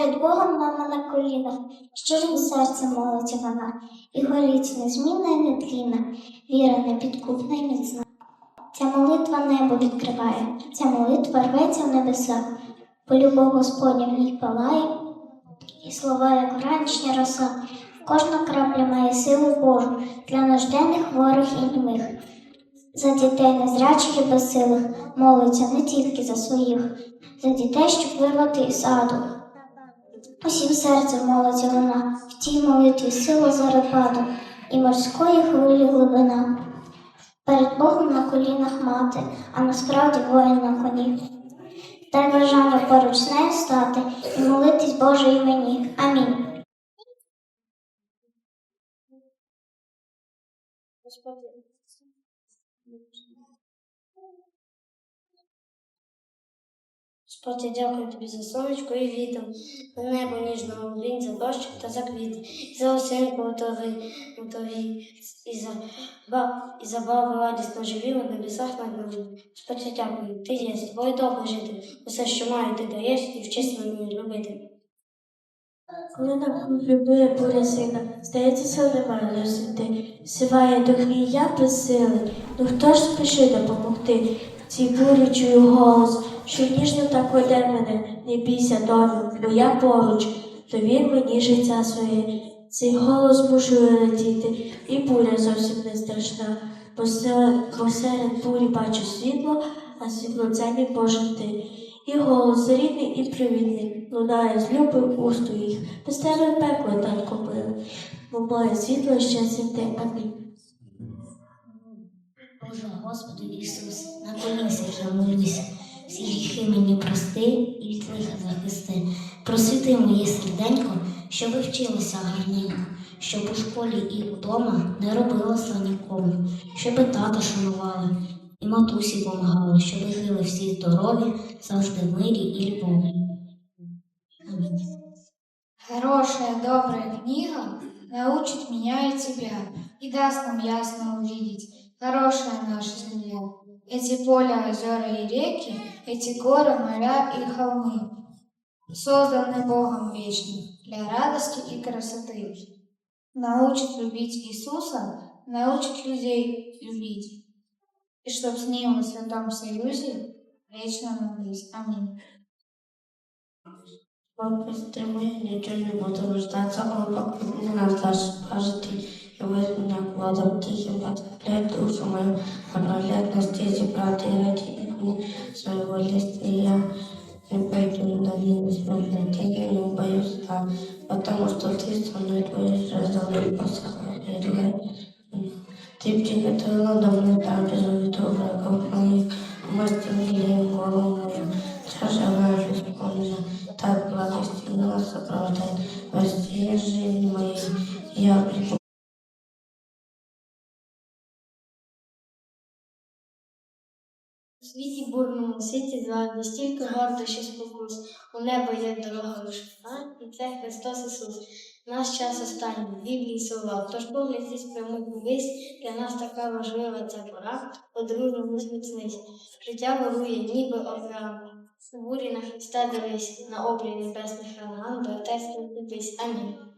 Перед Богом мама на колінах, щирим серцем молиться вона, і горить незмінна і нетлінна, віра непідкупна і міцна. Ця молитва небо відкриває, ця молитва рветься в небеса, бо любов Господня в ній палає, і слова, як ранішня роса, кожна крапля має силу Божу для нужденних хворих і німих. За дітей незрячих і безсилих молиться не тільки за своїх, за дітей, щоб вирвати із аду. Усім серцем молиться вона, в тій молитві сила зарепаду і морської хвилі глибина. Перед Богом на колінах мати, а насправді воїн на коні. Дай бажання поруч з нею стати і молитись Боже імені. Амінь. Господи, дякую тобі за сонечко і вітер, за небо ніжного блін, за дощ та за квіти, і за осінку у торі, і за, ба, і за бабу радісно живі у небесах над нами. Господи, дякую, ти є, тобою добре жити, усе, що маю, ти даєш, і вчись мені любити. Коли нам любує буря сина, здається, сил немає носити. Сіває до я без сили. Ну хто ж спішить допомогти? Цій бурі чую голос, що ніжно так веде мене. Не бійся, доню, бо я поруч. Довір мені життя своє. Цей голос змушує летіти, і буря зовсім не страшна. Бо, се- серед бурі бачу світло, а світло це мій Божий ти. І голос рідний і привітний лунає з люби уст твоїх. Без тебе пекло так купили, бо моє світло і щастя ти. Амінь. Боже, Господи Ісус, на колінцях я молюся, гріхи мені прости і від лиха захисти. Просвіти моє серденько, щоб вчилося гарненько, щоб у школі і вдома не робила зла нікому, щоб тата шанували і матусі помагали, щоб жили всі здорові, завжди мирі і любові. Амінь. Хорошая, добрая книга научит меня и тебя и даст нам ясно увидеть хорошая наша земля. Эти поля, озера и реки, эти горы, моря и холмы созданы Богом вечным для радости и красоты. Научит любить Иисуса, научит людей любить. И чтоб с Ним в Святом Союзе вечно молились. Аминь. Господи, ми нічого не будемо ждати, але не нас даш кажете, і весь мене вкладав тихим, отправляй душу мою, направляй на стезі брати і раді мені своего листа, и я не пойду на вину смертной тени, не боюсь зла, потому что ты со мной твои раздолы посохай. Ты приготовила до мной там безуюту врагов моих, мастер голову мою, чаша моя исполнена, так благостина сопровождает во всей жизни моей. Я приду Світі бурному світі завжди стільки варто ще спокус. У небо є дорога лиша, і це Христос Ісус. Наш час останній, Біблії слова. Тож погляд зі спрямуй вись, для нас така важлива ця пора, подружньому зміцнись. Життя вирує, ніби океан. Бурі на Христа дивись, на обрій небесних ранан, до Отець не Амінь.